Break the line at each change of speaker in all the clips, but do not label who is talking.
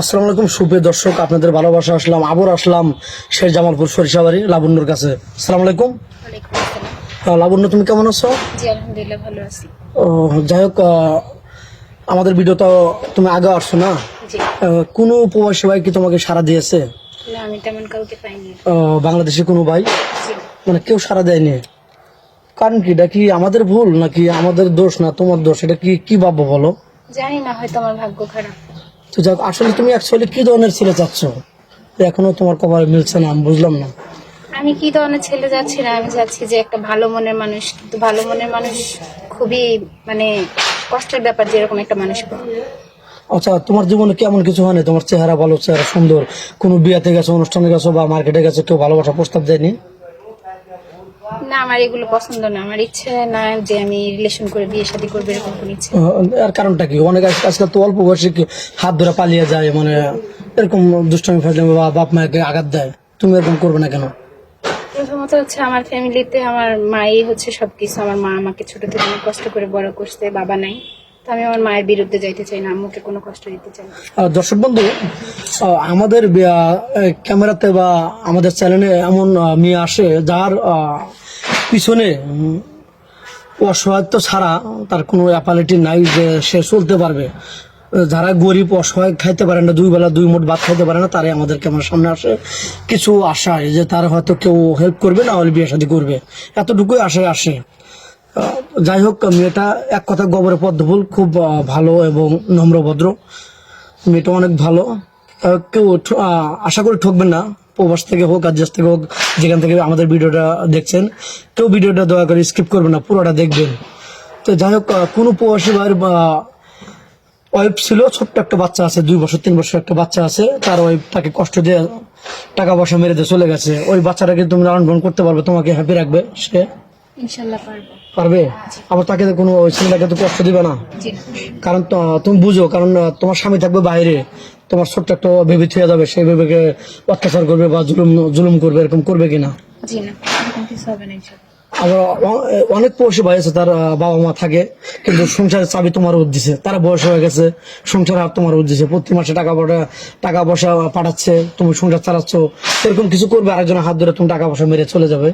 আসসালামু আলাইকুম সুপ্রিয় দর্শক আপনাদের ভালোবাসা আসলাম আবার আসলাম শের জামালপুর সরিষাবাড়ি লাবণ্যর কাছে। আসসালামু আলাইকুম। লাবণ্য তুমি কেমন আছো?
জি আলহামদুলিল্লাহ ভালো আছি।
ও, যাই হোক আমাদের ভিডিও তো তুমি আগে আসছো না? কোনো প্রবাসী ভাই কি তোমাকে সাড়া দিয়েছে?
না আমি তেমন কাউকে পাইনি।
আহ, কোনো ভাই? মানে কেউ সাড়া দেয়নি? কারণ কি এটা কি আমাদের ভুল নাকি আমাদের দোষ না তোমার দোষ? এটা কি কি ভাববো বলো?
জানি না হয়তো আমার ভাগ্য খারাপ।
তো যাক আসলে তুমি অ্যাকচুয়ালি কি ধরনের ছেলে চাচ্ছ? এখনও তোমার কপালে মিলছে না আমি বুঝলাম না।
আমি কি ধরনের ছেলে যাচ্ছি না আমি যাচ্ছি যে একটা ভালো মনের মানুষ কিন্তু ভালো মনের মানুষ খুবই মানে কষ্টের ব্যাপার যেরকম একটা মানুষ পাওয়া।
আচ্ছা তোমার জীবনে কেমন কিছু হয় না তোমার চেহারা ভালো চেহারা সুন্দর কোনো বিয়াতে গেছো অনুষ্ঠানে গেছো বা মার্কেটে গেছো কেউ ভালোবাসা প্রস্তাব দেয়নি?
না আমার এগুলো পছন্দ না। আমার ইচ্ছে না যে আমি রিলেশন করে বিয়ে শাদী করব এরকম কোনো ইচ্ছে
আহ, এর কারণটা কি? অনেক আজকাল তো অল্প বয়সে হাত ধরে পালিয়ে যায় মানে এরকম দুষ্টামি ফাজলামি বা বাপ মাকে আঘাত দেয়। তুমি এরকম করবে না কেন?
প্রথমত হচ্ছে আমার ফ্যামিলিতে আমার মাই হচ্ছে সবকিছু। আমার মা আমাকে ছোট থেকে অনেক কষ্ট করে বড় করছে বাবা নাই। তো আমি আমার মায়ের বিরুদ্ধে যাইতে চাই না আম্মুকে কোনো কষ্ট দিতে চাই না।
দর্শক বন্ধু আমাদের ক্যামেরাতে বা আমাদের চ্যানেলে এমন মেয়ে আসে যার পিছনে অসহায়ত্ব ছাড়া তার কোনো অ্যাপালিটি নাই যে সে চলতে পারবে। যারা গরিব, অসহায় খাইতে পারে না, দুই বেলা দুই মুঠ ভাত খাইতে পারে না, তারাই আমাদের ক্যামেরার সামনে আসে। কিছু আশায় যে তার হয়তো কেউ হেল্প করবে, না হলে বিয়ে শাদী করবে। এতটুকুই আশায় আসে। যাই হোক, মেয়েটা এক কথা গোবরে পদ্মফুল খুব ভালো এবং নম্রভদ্র মেয়েটা অনেক ভালো। কেউ আশা করি ঠকবেন না। প্রবাস থেকে হোক আর থেকে হোক, যেখান থেকে আমাদের ভিডিওটা দেখছেন, কেউ ভিডিওটা দয়া করে স্কিপ করবেন না, পুরোটা দেখবেন। তো যাই হোক কোনো প্রবাসী ভাইয়ের ওয়াইফ ছিল, ছোট্ট একটা বাচ্চা আছে, দুই বছর, তিন বছর একটা বাচ্চা আছে, তার ওয়াইফ তাকে কষ্ট দিয়ে টাকা পয়সা মেরে দিয়ে চলে গেছে। ওই বাচ্চাটাকে তুমি লালন করতে পারবে, তোমাকে হ্যাপি রাখবে সে।
পারব।
পারবে? আবার তাকে কোনো ছেলেটাকে তো কষ্ট দিবে না? কারণ তুমি বুঝো কারণ তোমার স্বামী থাকবে বাইরে তোমার ছোট্ট একটা বেবি থুয়ে যাবে সেই বেবিকে অত্যাচার করবে বা জুলুম জুলুম করবে এরকম করবে কিনা?
জি না কিছু হবে না
আবার অনেক পড়শি ভাই আছে তার বাবা মা থাকে কিন্তু সংসারের চাবি তোমার দিছে। তারা বয়স হয়ে গেছে সংসার হাত তোমার দিছে। প্রতি মাসে টাকা পয়সা টাকা পয়সা পাঠাচ্ছে তুমি সংসার চালাচ্ছ এরকম কিছু করবে আরেকজনের হাত ধরে তুমি টাকা পয়সা মেরে চলে যাবে।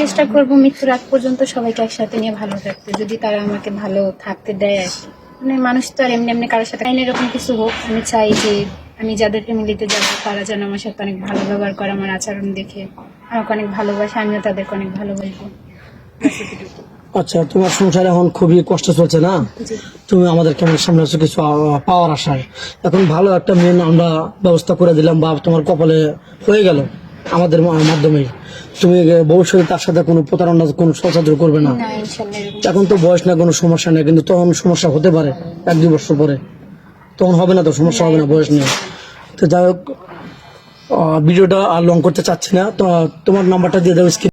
চেষ্টা করব মৃত্যুর আগ পর্যন্ত সবাইকে একসাথে নিয়ে ভালো থাকতে। যদি তারা আমাকে ভালো থাকতে দেয় আর কি। মানে মানুষ তো আর এমনি এমনি কারোর সাথে এরকম কিছু হোক আমি চাই যে আমি যাদের ফ্যামিলিতে যাব তারা যেন আমার সাথে অনেক ভালো ব্যবহার করে আমার আচরণ দেখে আমাকে অনেক ভালোবাসে আমিও তাদেরকে অনেক ভালোবাসবো
আচ্ছা তোমার সংসার এখন খুবই কষ্ট চলছে না? তুমি আমাদের ক্যামেরার সামনে কিছু পাওয়ার আশায়? এখন ভালো একটা মেন আমরা ব্যবস্থা করে দিলাম বা তোমার কপালে হয়ে গেল। আমাদের মাধ্যমে। তুমি ভবিষ্যতে তার সাথে কোনো প্রতারণা কোনো সচাদর করবে না। এখন তো বয়স না কোনো সমস্যা নেই কিন্তু তখন সমস্যা হতে পারে এক দুই বছর পরে। তখন হবে না তো সমস্যা হবে না বয়স নিয়ে তো যাই হোক ভিডিওটা আর লং করতে চাচ্ছি না। তোমার নাম্বারটা দিয়ে দেবো স্ক্রিন